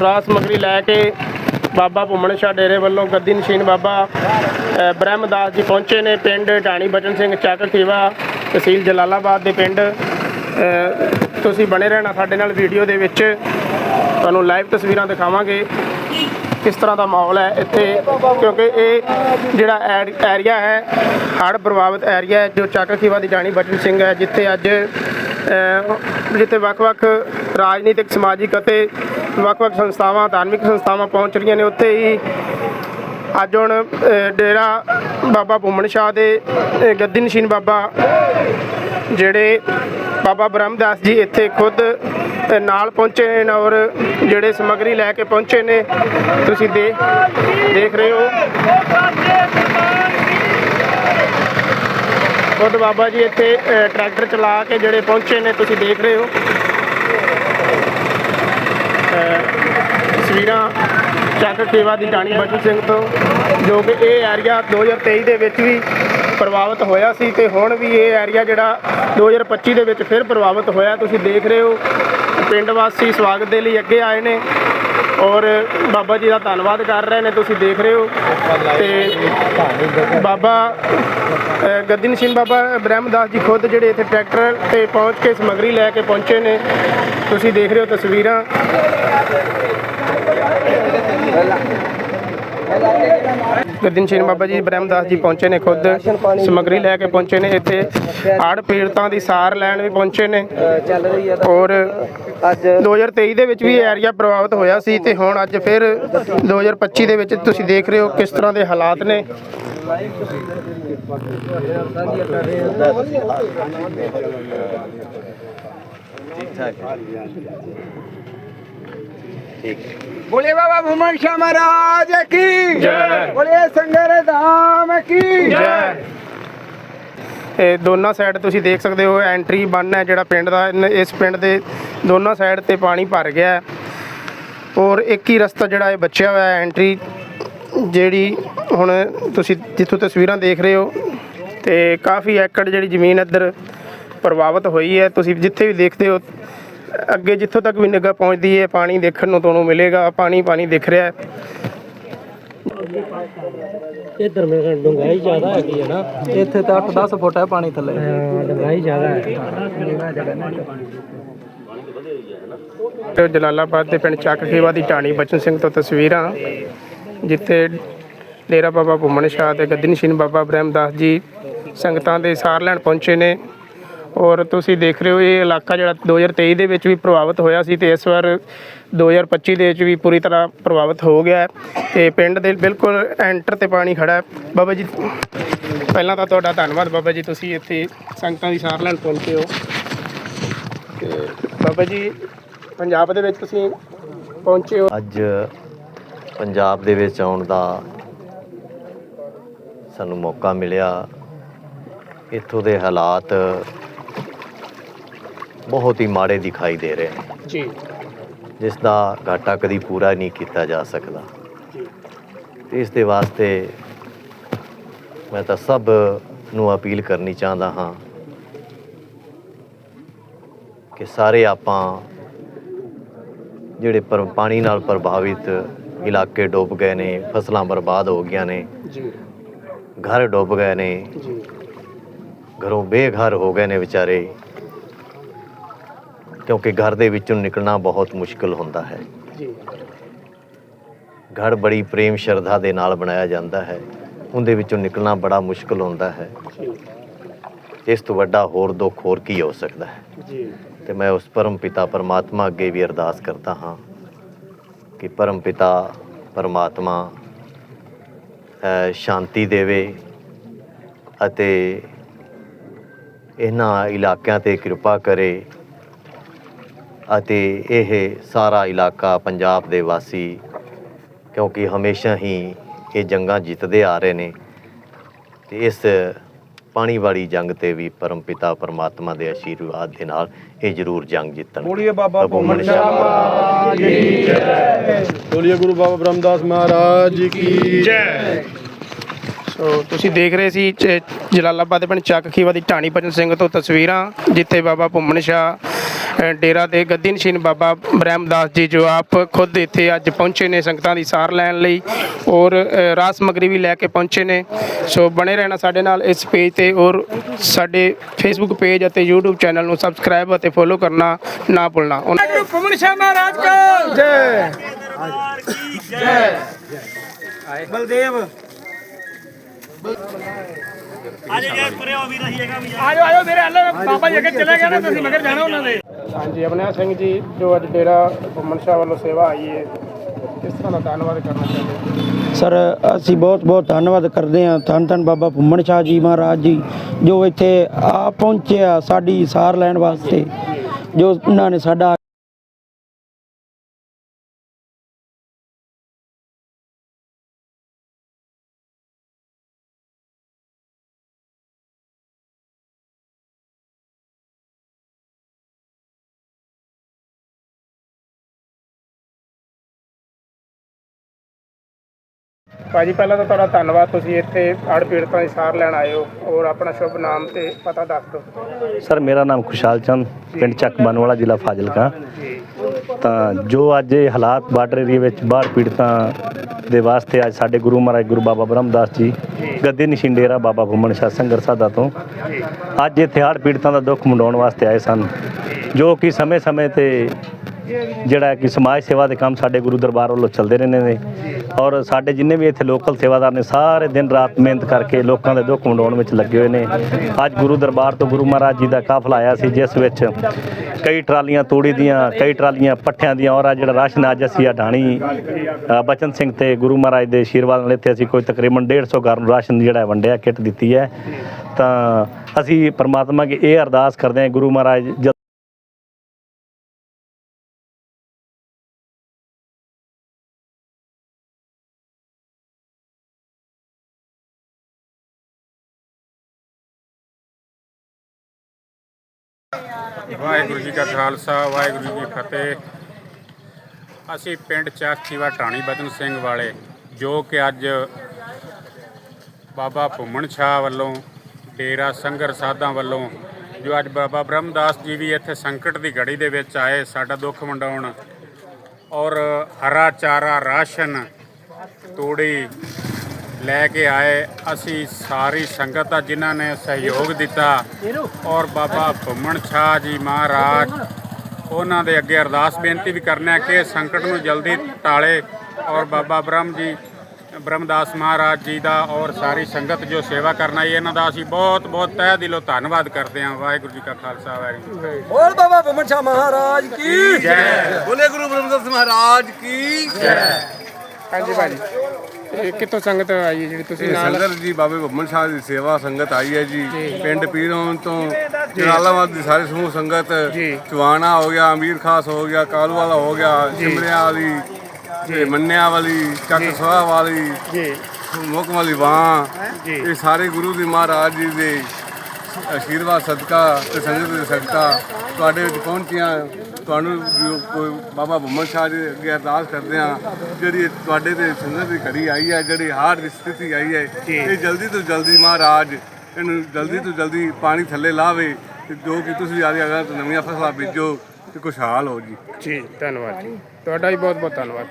ਰਾਸ ਸਮਗਰੀ ਲੈ ਕੇ ਬਾਬਾ ਭੁੰਮਣ ਸ਼ਾਹ ਡੇਰੇ ਵੱਲੋਂ ਗੱਦੀ ਨਸ਼ੀਨ ਬਾਬਾ ਅ, ਬ੍ਰਹਮਦਾਸ ਜੀ ਪਹੁੰਚੇ ਨੇ ਪਿੰਡ ਢਾਣੀ ਬਚਨ ਸਿੰਘ ਚੱਕ ਖੀਵਾ ਤਹਿਸੀਲ ਜਲਾਲਾਬਾਦ ਦੇ ਪਿੰਡ। ਤੁਸੀਂ ਬਣੇ ਰਹਿਣਾ ਸਾਡੇ ਨਾਲ ਵੀਡੀਓ ਦੇ ਵਿੱਚ। ਤੁਹਾਨੂੰ ਲਾਈਵ ਤਸਵੀਰਾਂ ਦਿਖਾਵਾਂਗੇ ਕਿਸ ਤਰ੍ਹਾਂ ਦਾ ਮਾਹੌਲ ਹੈ ਇੱਥੇ ਕਿਉਂਕਿ ਇਹ ਜਿਹੜਾ ਐਰ- ਏਰੀਆ ਹੈ ਹੜ੍ਹ ਪ੍ਰਭਾਵਿਤ ਏਰੀਆ ਹੈ ਜੋ ਚੱਕ ਖੀਵਾ ਦੀ ਢਾਣੀ ਬਚਨ ਸਿੰਘ ਹੈ ਜਿੱਥੇ ਅੱਜ ਜਿੱਥੇ ਵੱਖ-ਵੱਖ ਰਾਜਨੀਤਿਕ, ਸਮਾਜਿਕ ਅਤੇ ਵੱਖ-ਵੱਖ ਸੰਸਥਾਵਾਂ, ਧਾਰਮਿਕ ਸੰਸਥਾਵਾਂ ਪਹੁੰਚ ਰਹੀਆਂ ਨੇ, ਉੱਥੇ ਹੀ ਅੱਜ ਹੁਣ ਡੇਰਾ ਬਾਬਾ ਭੁੰਮਣ ਸ਼ਾਹ ਦੇ ਗੱਦੀ ਨਸ਼ੀਨ ਬਾਬਾ ਜਿਹੜੇ ਬਾਬਾ ਬ੍ਰਹਮਦਾਸ ਜੀ ਇੱਥੇ ਖੁਦ ਨਾਲ ਪਹੁੰਚੇ ਨੇ ਔਰ ਜਿਹੜੇ ਸਮਗਰੀ ਲੈ ਕੇ ਪਹੁੰਚੇ ਨੇ, ਤੁਸੀਂ ਦੇ, ਦੇਖ ਰਹੇ ਹੋ। ਖੁਦ ਬਾਬਾ ਜੀ ਇੱਥੇ ਟਰੈਕਟਰ ਚਲਾ ਕੇ ਜਿਹੜੇ ਪਹੁੰਚੇ ਨੇ, ਤੁਸੀਂ ਦੇਖ ਰਹੇ ਹੋ। ਤਸਵੀਰਾਂ ਚੱਕ ਸੇਵਾ ਦੀ ਟਾਣੀ ਬਚਨ ਸਿੰਘ ਤੋਂ, ਜੋ ਕਿ ਇਹ ਏਰੀਆ 2023 ਦੇ ਵਿੱਚ ਵੀ ਪ੍ਰਭਾਵਿਤ ਹੋਇਆ ਸੀ ਤੇ ਹੁਣ ਵੀ ਇਹ ਏਰੀਆ ਜਿਹੜਾ 2025 ਦੇ ਵਿੱਚ ਫਿਰ ਪ੍ਰਭਾਵਿਤ ਹੋਇਆ। ਤੁਸੀਂ ਦੇਖ ਰਹੇ ਹੋ, ਪਿੰਡ ਵਾਸੀ ਸਵਾਗਤ ਦੇ ਲਈ ਅੱਗੇ ਆਏ ਨੇ। ਔਰ ਬਾਬਾ ਜੀ ਦਾ ਧੰਨਵਾਦ ਕਰ ਰਹੇ ਨੇ ਤੁਸੀਂ ਦੇਖ ਰਹੇ ਹੋ। ਤੇ ਬਾਬਾ ਅ, ਗੱਦੀ ਨਸ਼ੀਨ ਬਾਬਾ ਬ੍ਰਹਮਦਾਸ ਜੀ ਖੁਦ ਜਿਹੜੇ ਇੱਥੇ ਟਰੈਕਟਰ ਤੇ ਪਹੁੰਚ ਕੇ ਸਮਗਰੀ ਲੈ ਕੇ ਪਹੁੰਚੇ ਨੇ। ਤੁਸੀਂ ਦੇਖ ਰਹੇ ਹੋ ਤਸਵੀਰਾਂ। ਗਰਦਨ ਸਿੰਘ ਬਾਬਾ ਜੀ ਬ੍ਰਹਮਦਾਸ ਜੀ ਪਹੁੰਚੇ ਨੇ ਖੁਦ। ਸਮਗਰੀ ਲੈ ਕੇ ਪਹੁੰਚੇ ਨੇ ਇੱਥੇ। ਆੜ ਪੀੜਤਾਂ ਦੀ ਸਾਰ ਲੈਣ ਵੀ ਪਹੁੰਚੇ ਨੇ। ਚੱਲ ਰਹੀ ਹੈ ਔਰ ਅੱਜ 2023 ਦੇ ਵਿੱਚ ਵੀ ਇਹ ਏਰੀਆ ਪ੍ਰਭਾਵਿਤ ਹੋਇਆ ਸੀ ਤੇ ਹੁਣ ਅੱਜ ਫਿਰ 2025 ਦੇ ਵਿੱਚ ਤੁਸੀਂ ਦੇਖ ਰਹੇ ਹੋ ਕਿਸ ਤਰ੍ਹਾਂ ਦੇ ਹਾਲਾਤ ਨੇ। बोले बाबा भूमन शाह महाराज की जय। बोले संगर धाम की ਜੈ ਇਹ ਦੋਨਾਂ ਸਾਈਡ ਤੁਸੀਂ ਦੇਖ ਸਕਦੇ ਹੋ ਐਂਟਰੀ ਬੰਨ ਹੈ ਜਿਹੜਾ ਪਿੰਡ ਦਾ ਇਨ- ਇਸ ਪਿੰਡ ਦੇ ਦੋਨਾਂ ਸਾਈਡ ਤੇ ਪਾਣੀ ਭਰ ਗਿਆ ਹੈ ਔਰ ਇੱਕ ਹੀ ਰਸਤਾ ਜਿਹੜਾ ਇਹ ਬਚਿਆ ਹੋਇਆ ਹੈ ਐਂਟਰੀ ਜਿਹੜੀ ਹੁਣ ਤੁਸੀਂ ਜਿੱਥੋਂ ਤਸਵੀਰਾਂ ਦੇਖ ਰਹੇ ਹੋ ਤੇ ਕਾਫੀ ਏਕੜ ਜਿਹੜੀ ਜ਼ਮੀਨ ਇੱਧਰ ਪ੍ਰਭਾਵਿਤ ਹੋਈ ਹੈ ਤੁਸੀਂ ਜਿੱਥੇ ਵੀ ਦੇਖਦੇ ਹੋ ਅੱਗੇ ਜਿੱਥੋਂ ਤੱਕ ਵੀ ਨਿਗਾਹ ਪਹੁੰਚਦੀ ਹੈ ਪਾਣੀ ਦੇਖਣ ਨੂੰ ਤੁਹਾਨੂੰ ਮਿਲੇਗਾ ਪਾਣੀ ਪਾਣੀ ਦਿਖ ਰਿਹਾ ਹੈ। ਇਧਰ ਮੇਰੇ ਕੋਲ ਡੂੰਘਾਈ ਜ਼ਿਆਦਾ ਹੈਗੀ ਹੈ ਨਾ ਇੱਥੇ ਤਾਂ 8-10 ਫੁੱਟ ਹੈ ਪਾਣੀ ਥੱਲੇ। ਡੂੰਘਾਈ ਜ਼ਿਆਦਾ ਹੈ। ਜਲਾਲਾਬਾਦ ਦੇ ਪਿੰਡ ਚੱਕ ਖੇਵਾ ਦੀ ਢਾਣੀ ਬਚਨ ਸਿੰਘ ਤੋਂ ਤਸਵੀਰਾਂ ਜਿੱਥੇ ਡੇਰਾ ਬਾਬਾ ਭੁੰਮਣ ਸ਼ਾਹ ਤੇ ਗੱਦੀ ਨਸ਼ੀਨ ਬਾਬਾ ਬ੍ਰਹਮਦਾਸ ਜੀ ਸੰਗਤਾਂ ਦੇ ਸਾਰ ਲੈਣ ਪਹੁੰਚੇ ਨੇ। ਔਰ ਤੁਸੀਂ ਦੇਖ ਰਹੇ ਹੋ ਇਹ ਇਲਾਕਾ ਜਿਹੜਾ 2023 ਦੇ ਵਿੱਚ ਵੀ ਪ੍ਰਭਾਵਿਤ ਹੋਇਆ ਸੀ ਤੇ ਇਸ ਵਾਰ 2025 ਦੇ ਵਿੱਚ ਵੀ ਪੂਰੀ ਤਰ੍ਹਾਂ ਪ੍ਰਭਾਵਿਤ ਹੋ ਗਿਆ ਹੈ ਤੇ ਪਿੰਡ ਦੇ ਬਿਲਕੁਲ ਐਂਟਰ ਤੇ ਪਾਣੀ ਖੜਾ ਹੈ। ਬਾਬਾ ਜੀ, ਪਹਿਲਾਂ ਤਾਂ ਤੁਹਾਡਾ ਧੰਨਵਾਦ ਬਾਬਾ ਜੀ, ਤੁਸੀਂ ਇੱਥੇ ਸੰਗਤਾਂ ਦੀ ਸਾਰ ਲੈਣ ਪਹੁੰਚੇ ਹੋ। ਤੇ ਬਾਬਾ ਜੀ, ਪੰਜਾਬ ਦੇ ਵਿੱਚ ਤੁਸੀਂ ਪਹੁੰਚੇ ਹੋ। ਅੱਜ ਪੰਜਾਬ ਦੇ ਵਿੱਚ ਆਉਣ ਦਾ ਸਾਨੂੰ ਮੌਕਾ ਮਿਲਿਆ। ਇੱਥੋਂ ਦੇ ਹਾਲਾਤ ਬਹੁਤ ਹੀ ਮਾੜੇ ਦਿਖਾਈ ਦੇ ਰਹੇ ਨੇ। ਜੀ। ਜਿਸ ਦਾ ਘਾਟਾ ਕਦੀ ਪੂਰਾ ਨਹੀਂ ਕੀਤਾ ਜਾ ਸਕਦਾ। ਤੇ ਇਸ ਦੇ ਵਾਸਤੇ ਮੈਂ ਤਾਂ ਸਭ ਨੂੰ ਅਪੀਲ ਕਰਨੀ ਚਾਹੁੰਦਾ ਹਾਂ ਕਿ ਸਾਰੇ ਆਪਾਂ ਜਿਹੜੇ ਪਰ ਪਾਣੀ ਨਾਲ ਪ੍ਰਭਾਵਿਤ ਇਲਾਕੇ ਡੁੱਬ ਗਏ ਨੇ ਫਸਲਾਂ ਬਰਬਾਦ ਹੋ ਗਈਆਂ ਨੇ ਜੀ। ਘਰ ਡੁੱਬ ਗਏ ਨੇ ਜੀ। ਘਰੋਂ ਬੇਘਰ ਹੋ ਗਏ ਨੇ ਵਿਚਾਰੇ। ਕਿਉਂਕਿ ਘਰ ਦੇ ਵਿੱਚੋਂ ਨਿਕਲਣਾ ਬਹੁਤ ਮੁਸ਼ਕਲ ਹੁੰਦਾ ਹੈ। ਜੀ। ਘਰ ਬੜੀ ਪ੍ਰੇਮ ਸ਼ਰਧਾ ਦੇ ਨਾਲ ਬਣਾਇਆ ਜਾਂਦਾ ਹੈ। ਉਹਦੇ ਵਿੱਚੋਂ ਨਿਕਲਣਾ ਬੜਾ ਮੁਸ਼ਕਲ ਹੁੰਦਾ ਹੈ। ਜੀ। ਇਸ ਤੋਂ ਵੱਡਾ ਹੋਰ ਦੁੱਖ ਹੋਰ ਕੀ ਹੋ ਸਕਦਾ ਹੈ? ਜੀ। ਤੇ ਮੈਂ ਉਸ ਪਰਮ ਪਿਤਾ ਪਰਮਾਤਮਾ ਅੱਗੇ ਵੀ ਅਰਦਾਸ ਕਰਦਾ ਹਾਂ ਕਿ ਪਰਮ ਪਿਤਾ ਪਰਮਾਤਮਾ ਸ਼ਾਂਤੀ ਦੇਵੇ ਅਤੇ ਇਹਨਾਂ ਇਲਾਕਿਆਂ ਤੇ ਕਿਰਪਾ ਕਰੇ ਅਤੇ ਇਹ ਸਾਰਾ ਇਲਾਕਾ ਪੰਜਾਬ ਦੇ ਵਾਸੀ ਕਿਉਂਕਿ ਹਮੇਸ਼ਾ ਹੀ ਇਹ ਜੰਗਾਂ ਜਿੱਤਦੇ ਆ ਰਹੇ ਨੇ ਤੇ ਇਸ ਪਾਣੀ ਵਾਲੀ ਜੰਗ ਤੇ ਵੀ ਪਰਮ ਪਿਤਾ ਪਰਮਾਤਮਾ ਦੇ ਆਸ਼ੀਰਵਾਦ ਦੇ ਨਾਲ ਇਹ ਜ਼ਰੂਰ ਜੰਗ ਜਿੱਤਣ ਬੋਲੀਏ ਬਾਬਾ ਭੁੰਮਣ ਸ਼ਾਹ ਬੋਲੀਏ ਗੁਰੂ ਬਾਬਾ ਬ੍ਰਹਮਦਾਸ ਮਹਾਰਾਜ ਜੀ ਕੀ ਜੈ। ਸੋ ਤੁਸੀਂ ਦੇਖ ਰਹੇ ਸੀ ਜਲਾਲਾਬਾਦ ਦੇ ਪਿੰਡ ਚੱਕ ਖੀਵਾ ਦੀ ਢਾਣੀ ਭਜਨ ਸਿੰਘ ਤੋਂ ਤਸਵੀਰਾਂ ਜਿੱਥੇ ਬਾਬਾ ਭੁੰਮਣ ਸ਼ਾਹ ਡੇਰਾ ਦੇ ਗੱਦੀ ਨਸ਼ੀਨ ਬਾਬਾ ਬ੍ਰਹਮਦਾਸ ਜੀ ਜੋ ਆਪ ਖੁਦ ਇੱਥੇ ਅੱਜ ਪਹੁੰਚੇ ਨੇ ਸੰਗਤਾਂ ਦੀ ਸਾਰ ਲੈਣ ਲਈ ਔਰ ਰਾਸ ਸਮੱਗਰੀ ਵੀ ਲੈ ਕੇ ਪਹੁੰਚੇ ਨੇ। ਸੋ ਬਣੇ ਰਹਿਣਾ ਸਾਡੇ ਨਾਲ ਇਸ ਪੇਜ ਤੇ ਔਰ ਸਾਡੇ ਫੇਸਬੁੱਕ ਪੇਜ ਅਤੇ YouTube ਚੈਨਲ ਨੂੰ ਸਬਸਕ੍ਰਾਈਬ ਅਤੇ ਫੋਲੋ ਕਰਨਾ ਨਾ ਭੁੱਲਣਾ। ਉਹਨਾਂ- ਪੁਮਨ ਸ਼ਾਹ ਮਹਾਰਾਜ ਕਾ ਜੈ। ਆਜੋ ਆਜੋ ਮੇਰੇ ਹੱਲੇ। ਬਾਬਾ ਜੀ ਅੱਗੇ ਚਲੇ ਗਏ ਨੇ ਤੁਸੀਂ ਮਗਰ ਜਾਣਾ ਉਹਨਾਂ ਦੇ। ਹਾਂਜੀ ਅਮਨਿਆ ਸਿੰਘ ਜੀ, ਜੋ ਅੱਜ ਡੇਰਾ ਘੁੰਮਣ ਸ਼ਾਹ ਵੱਲੋਂ ਸੇਵਾ ਆਈ ਹੈ, ਕਿਸ ਤਰ੍ਹਾਂ ਦਾ ਧੰਨਵਾਦ ਕਰਨਾ ਚਾਹੁੰਦੇ ਸਰ, ਅਸੀਂ ਬਹੁਤ ਬਹੁਤ ਧੰਨਵਾਦ ਕਰਦੇ ਹਾਂ ਧੰਨ ਧੰਨ ਬਾਬਾ ਭੁੰਮਣ ਸ਼ਾਹ ਜੀ ਮਹਾਰਾਜ ਜੀ, ਜੋ ਇੱਥੇ ਆ ਪਹੁੰਚਿਆ ਸਾਡੀ ਸਾਰ ਲੈਣ ਵਾਸਤੇ, ਜੋ ਉਹਨਾਂ ਨੇ ਸਾਡਾ ਭਾਜੀ ਪਹਿਲਾਂ ਤਾਂ ਤੁਹਾਡਾ ਧੰਨਵਾਦ ਤੁਸੀਂ ਇੱਥੇ ਹੜ੍ਹ ਪੀੜਤਾਂ ਦੀ ਸਾਰ ਲੈਣ ਆਏ ਹੋ ਔਰ ਆਪਣਾ ਸ਼ੁਭ ਨਾਮ ਤੇ ਪਤਾ ਦੱਸ ਦਿਓ। ਸਰ ਮੇਰਾ ਨਾਮ ਖੁਸ਼ਹਾਲ ਚੰਦ ਪਿੰਡ ਚੱਕ ਬਨਵਾਲਾ ਜ਼ਿਲ੍ਹਾ ਫਾਜ਼ਿਲਕਾ। ਤਾਂ ਜੋ ਅੱਜ ਇਹ ਹਾਲਾਤ ਬਾਰਡਰ ਏਰੀਆ ਵਿੱਚ ਬਾਹਰ ਪੀੜਤਾਂ ਦੇ ਵਾਸਤੇ ਅੱਜ ਸਾਡੇ ਗੁਰੂ ਮਹਾਰਾਜ ਗੁਰੂ ਬਾਬਾ ਬ੍ਰਹਮਦਾਸ ਜੀ ਗੱਦੀ ਨਿਸ਼ਿੰਡੇਰਾ ਬਾਬਾ ਭੁੰਮਣ ਸ਼ਾਹ ਸੰਗਰ ਸਾਦਾ ਤੋਂ। ਅੱਜ ਇੱਥੇ ਹੜ੍ਹ ਪੀੜਤਾਂ ਦਾ ਦੁੱਖ ਮੰਡਾਉਣ ਵਾਸਤੇ ਆਏ ਸਨ ਜੋ ਕਿ ਸਮੇਂ-ਸਮੇਂ ਤੇ ਜਿਹੜਾ ਕਿ ਸਮਾਜ ਸੇਵਾ ਦੇ ਕੰਮ ਸਾਡੇ ਗੁਰੂ ਦਰਬਾਰ ਵੱਲੋਂ ਚੱਲਦੇ ਰਹਿੰਦੇ ਨੇ ਔਰ ਸਾਡੇ ਜਿੰਨੇ ਵੀ ਇੱਥੇ ਲੋਕਲ ਸੇਵਾਦਾਰ ਨੇ, ਸਾਰੇ ਦਿਨ ਰਾਤ ਮਿਹਨਤ ਕਰਕੇ ਲੋਕਾਂ ਦੇ ਦੁੱਖ ਵੰਡਾਉਣ ਵਿੱਚ ਲੱਗੇ ਹੋਏ ਨੇ। ਅੱਜ ਗੁਰੂ ਦਰਬਾਰ ਤੋਂ ਗੁਰੂ ਮਹਾਰਾਜ ਜੀ ਦਾ ਕਾਫਲਾ ਆਇਆ ਸੀ, ਜਿਸ ਵਿੱਚ ਕਈ ਟਰਾਲੀਆਂ ਤੋੜੀ ਦੀਆਂ, ਕਈ ਟਰਾਲੀਆਂ ਪੱਠਿਆਂ ਦੀਆਂ ਔਰ ਆ ਜਿਹੜਾ ਰਾਸ਼ਨ ਅੱਜ ਅਸੀਂ ਆ ਢਾਣੀ ਬਚਨ ਸਿੰਘ ਤੇ ਗੁਰੂ ਮਹਾਰਾਜ ਦੇ ਆਸ਼ੀਰਵਾਦ ਨਾਲ ਇੱਥੇ ਅਸੀਂ ਕੋਈ ਤਕਰੀਬਨ 150 ਘਰ ਨੂੰ ਰਾਸ਼ਨ ਜਿਹੜਾ ਵੰਡਿਆ, ਕਿੱਟ ਦਿੱਤੀ ਹੈ। ਤਾਂ ਅਸੀਂ ਪਰਮਾਤਮਾ ਕੀ ਇਹ ਅਰਦਾਸ ਕਰਦੇ ਹਾਂ ਗੁਰੂ ਮਹਾਰਾਜ ਵਾਹਿਗੁਰੂ ਜੀ ਕਾ ਖਾਲਸਾ, ਵਾਹਿਗੁਰੂ ਜੀ ਕੀ ਫਤਿਹ। ਅਸੀਂ ਪਿੰਡ ਚਾਖੀਵਾ ਢਾਣੀ ਬਚਨ ਸਿੰਘ ਵਾਲੇ, ਜੋ ਕਿ ਅੱਜ ਬਾਬਾ ਭੁੰਮਣ ਸ਼ਾਹ ਵੱਲੋਂ, ਡੇਰਾ ਸੰਗਰ ਸਾਧਾਂ ਵੱਲੋਂ, ਜੋ ਅੱਜ ਬਾਬਾ ਬ੍ਰਹਮਦਾਸ ਜੀ ਵੀ ਇੱਥੇ ਸੰਕਟ ਦੀ ਘੜੀ ਦੇ ਵਿੱਚ ਆਏ, ਸਾਡਾ ਦੁੱਖ ਵੰਡਾਉਣ ਔਰ ਹਰਾ ਚਾਰਾ ਰਾਸ਼ਨ, ਤੂੜੀ ਲੈ ਕੇ ਆਏ। ਅਸੀਂ ਸਾਰੀ ਸੰਗਤ ਦਾ ਜਿਨ੍ਹਾਂ ਨੇ ਸਹਿਯੋਗ ਦਿੱਤਾ ਔਰ ਬਾਬਾ ਭੁੰਮਣ ਸ਼ਾਹ ਜੀ ਮਹਾਰਾਜ ਉਹਨਾਂ ਦੇ ਅੱਗੇ ਅਰਦਾਸ ਬੇਨਤੀ ਵੀ ਕਰਨਾ ਕਿ ਸੰਕਟ ਨੂੰ ਜਲਦੀ ਟਾਲੇ ਔਰ ਬਾਬਾ ਬ੍ਰਹਮ ਜੀ ਬ੍ਰਹਮਦਾਸ ਮਹਾਰਾਜ ਜੀ ਦਾ ਔਰ ਸਾਰੀ ਸੰਗਤ ਜੋ ਸੇਵਾ ਕਰਨ ਆਈ ਇਹਨਾਂ ਦਾ ਅਸੀਂ ਬਹੁਤ ਬਹੁਤ ਤਹਿ ਦਿਲੋਂ ਧੰਨਵਾਦ ਕਰਦੇ ਹਾਂ। ਵਾਹਿਗੁਰੂ ਜੀ ਕਾ ਖਾਲਸਾ ਵਾਹਿਗੁਰੂ ਜੀ ਕੀ ਫਤਿਹ। ਬੋਲ ਬਾਬਾ ਭੁਮਨ ਸ਼ਾਹ ਮਹਾਰਾਜ ਕੀ ਜੈ। ਬੋਲੇ ਗੁਰੂ ਬ੍ਰਹਮਦਾਸ ਮਹਾਰਾਜ ਕੀ ਹਾਂਜੀ ਭਾਜੀ। ਇਹ ਕਿੱਥੋਂ ਸੰਗਤ ਆਈ ਹੈ ਜਿਹੜੀ ਤੁਸੀਂ ਨਾਲ ਸੰਗਤ ਜੀ ਬਾਬੇ ਭੁੰਮਣ ਸ਼ਾਹ ਦੀ ਸੇਵਾ ਸੰਗਤ ਆਈ ਹੈ ਜੀ। ਪਿੰਡ ਪੀਰੋਂ ਤੋਂ ਜਲਾਲਾਬਾਦ ਦੀ ਸਾਰੀ ਸਮੂਹ ਸੰਗਤ। ਚਵਾਣਾ ਹੋ ਗਿਆ ਅਮੀਰ ਖਾਸ ਹੋ ਗਿਆ ਕਾਲੂ ਵਾਲਾ ਹੋ ਗਿਆ ਸਿਮਰਿਆਂ ਵਾਲੀ ਤੇ ਮੰਨਿਆ ਵਾਲੀ ਚੱਕ ਸਵਾਹ ਵਾਲੀ ਜੀ। ਮੁੱਖ ਵਾਲੀ ਬਾਂ ਇਹ ਸਾਰੇ ਗੁਰੂ ਦੀ ਮਹਾਰਾਜ ਜੀ ਦੇ ਆਸ਼ੀਰਵਾਦ ਸਦਕਾ ਤੇ ਸੰਗਤ ਦੇ ਸਦਕਾ ਤੁਹਾਡੇ ਵਿੱਚ ਪਹੁੰਚੀਆਂ। ਤੁਹਾਨੂੰ ਕੋਈ ਬਾਬਾ ਭੁੰਮਣ ਸ਼ਾਹ ਜੀ ਅੱਗੇ ਅਰਦਾਸ ਕਰਦੇ ਆ ਜਿਹੜੀ ਤੁਹਾਡੇ ਤੇ ਸੰਗਤ ਦੀ ਘੜੀ ਆਈ ਹੈ ਜਿਹੜੀ ਹਾਰ ਦੀ ਸਥਿਤੀ ਆਈ ਹੈ ਇਹ ਜਲਦੀ ਤੋਂ ਜਲਦੀ ਮਹਾਰਾਜ ਇਹਨੂੰ ਜਲਦੀ ਤੋਂ ਜਲਦੀ ਪਾਣੀ ਥੱਲੇ ਲਾਵੇ ਤੇ ਜੋ ਕਿ ਤੁਸੀਂ ਆਦੀ ਅਗਰ ਨਵੀਆਂ ਫਸਲਾਂ ਬੀਜੋ ਤੇ ਖੁਸ਼ਹਾਲ ਹੋ ਜੀ। ਜੀ ਧੰਨਵਾਦ ਜੀ। ਤੁਹਾਡਾ ਵੀ ਬਹੁਤ ਬਹੁਤ ਧੰਨਵਾਦ।